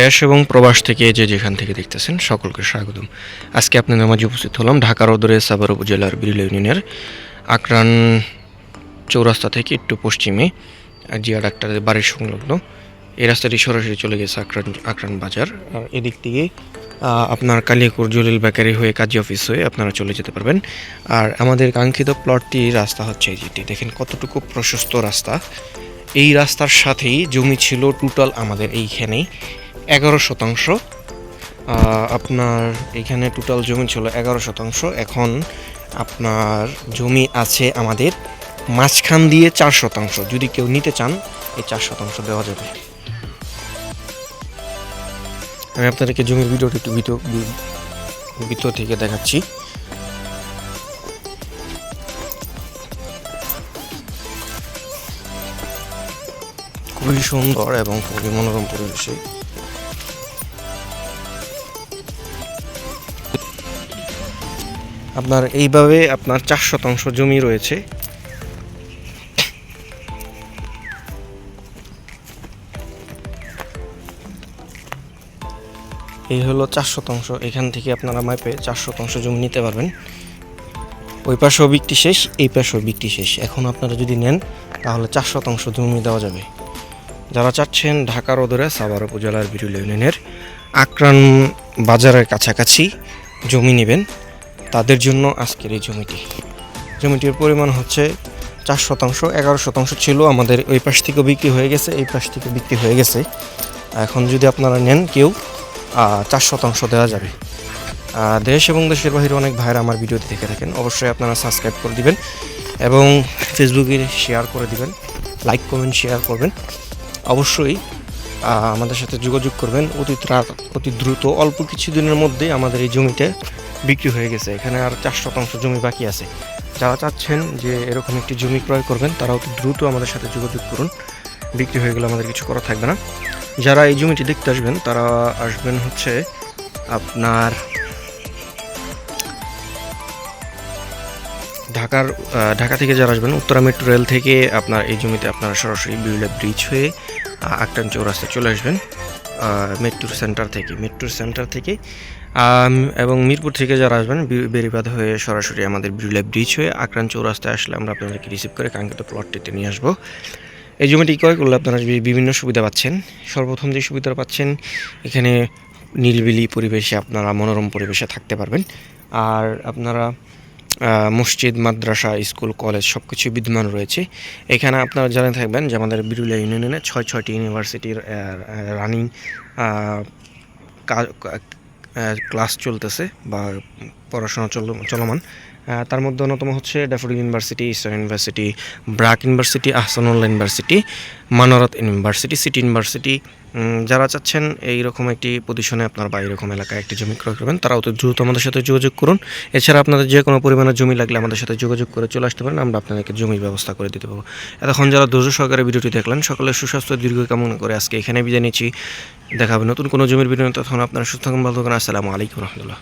দেশ এবং প্রবাস থেকে যে যেখান থেকে দেখতেছেন সকলকে স্বাগতম। আজকে আপনাদের মাঝে উপস্থিত হলাম ঢাকা রোদরে সাভার উপজেলার বিরুলা ইউনিয়নের আকরান চৌরাস্তা থেকে একটু পশ্চিমে জিয়া ডাক্তারের বাড়ির সংলগ্ন, এই রাস্তাটি সরাসরি চলে গেছে আকরান আকরান বাজার। আর এদিক থেকে আপনার কালিয়াকুর জলিল বেকারি হয়ে কাজী অফিস হয়ে আপনারা চলে যেতে পারবেন। আর আমাদের কাঙ্ক্ষিত প্লটটি রাস্তা হচ্ছে যেটি দেখেন কতটুকু প্রশস্ত রাস্তা। এই রাস্তার সাথেই জমি ছিল টোটাল আমাদের এইখানেই। এগারো শতাংশ। আপনার এখানে টোটাল জমি ছিল এগারো শতাংশ। এখন আপনার জমি আছে আমাদের মাঝখান দিয়ে চার শতাংশ। যদি কেউ নিতে চান, এই চার শতাংশ দেওয়া যাবে। আমি আপনাদেরকে জমির ভিডিওটি একটু ভিতর থেকে দেখাচ্ছি। খুবই সুন্দর এবং খুবই মনোরম পরিবেশে আপনার এইভাবে আপনার চার শতাংশ জমি রয়েছে। এই হলো চার শতাংশ। এখান থেকে আপনারা মাপে চার শতাংশ জমি নিতে পারবেন। ওই পাশেও বিক্রি শেষ, এই পাশেও বিক্রি শেষ। এখন আপনারা যদি নেন, তাহলে চার শতাংশ জমি দেওয়া যাবে। যারা চাচ্ছেন ঢাকার ওদরে সাভার উপজেলার বিরুল ইউনিয়নের আক্রান বাজারের কাছাকাছি জমি নেবেন তাদের জন্য আজকের এই জমিটি। জমিটির পরিমাণ হচ্ছে চার শতাংশ, এগারো শতাংশ ছিল আমাদের ওই পাশ থেকে বিক্রি হয়ে গেছে, এই পাশ থেকে বিক্রি হয়ে গেছে। এখন যদি আপনারা নেন কেউ চার শতাংশ দেওয়া যাবে। দেশ এবং দেশের বাইরে অনেক ভাইরা আমার ভিডিওটি দেখে থাকেন, অবশ্যই আপনারা সাবস্ক্রাইব করে দিবেন এবং ফেসবুকে শেয়ার করে দিবেন, লাইক, কমেন্ট, শেয়ার করবেন। অবশ্যই আমাদের সাথে যোগাযোগ করবেন, অতি অতি দ্রুত, অল্প কিছু দিনের মধ্যে আমাদের এই জমিতে বিক্রি হয়ে গেছে। এখানে আর চার শতাংশ জমি বাকি আছে। যারা চাচ্ছেন যে এরকম একটি জমি ক্রয় করবেন তারা অতি দ্রুত আমাদের সাথে যোগাযোগ করুন। বিক্রি হয়ে গেলে আমাদের কিছু করা থাকবে না। যারা এই জমিটি দেখতে আসবেন, তারা আসবেন হচ্ছে আপনার ঢাকার ঢাকা থেকে যারা আসবেন, উত্তরা মেট্রো রেল থেকে আপনার এই জমিতে আপনারা সরাসরি বিউলা ব্রিজ হয়ে আকটান চৌরাস্তায় চলে আসবেন। মেট্রো সেন্টার থেকে মেট্রো সেন্টার থেকে এবং মিরপুর থেকে যারা আসবেন বেরিবাদ হয়ে সরাসরি আমাদের বিউলা ব্রিজ হয়ে আকরান চৌরাস্তায় আসলে আমরা আপনাদেরকে রিসিভ করে কাঙ্ক্ষিত প্লটটিতে নিয়ে আসব। এই জমিটি ক্রয় করলে আপনারা বিভিন্ন সুবিধা পাচ্ছেন। সর্বপ্রথম যে সুবিধা পাচ্ছেন, এখানে নীলবিলি পরিবেশে আপনারা মনোরম পরিবেশে থাকতে পারবেন। আর আপনারা মসজিদ, মাদ্রাসা, স্কুল, কলেজ সব কিছু বিদ্যমান রয়েছে। এখানে আপনারা জানে থাকবেন যে আমাদের বিরুলিয়া ইউনিয়নে ছয়, ছয়টি ইউনিভার্সিটির রানিং ক্লাস চলতেছে বা পড়াশোনা চল- চলমান। তার মধ্যে অন্যতম হচ্ছে Daffodil University Eastern University BRAC University Ahsanullah University Manarat University City University যারা চাচ্ছেন এইরকম একটি পজিশনে আপনার বা এরকম এলাকায় একটি জমি ক্রয় করবেন, তারা অতি দ্রুত আমাদের সাথে যোগাযোগ করুন। এছাড়া আপনাদের যে কোনো পরিমাণে জমি লাগলে আমাদের সাথে যোগাযোগ করে চলে আসতে পারেন, আমরা আপনাদেরকে জমির ব্যবস্থা করে দিতে পারব। এতক্ষণ যারা ধৈর্য সহকারে ভিডিওটি দেখলেন, সকলের সুস্বাস্থ্য দীর্ঘ কামনা করে আজকে এখানে বিদায় নিচ্ছি। দেখা হবে নতুন কোনো জমির বিনিয়োগ তখন আপনারা সুস্থ থাকুন, ভালো থাকুন। আসসালামু আলাইকুম রহমতুল্লাহ।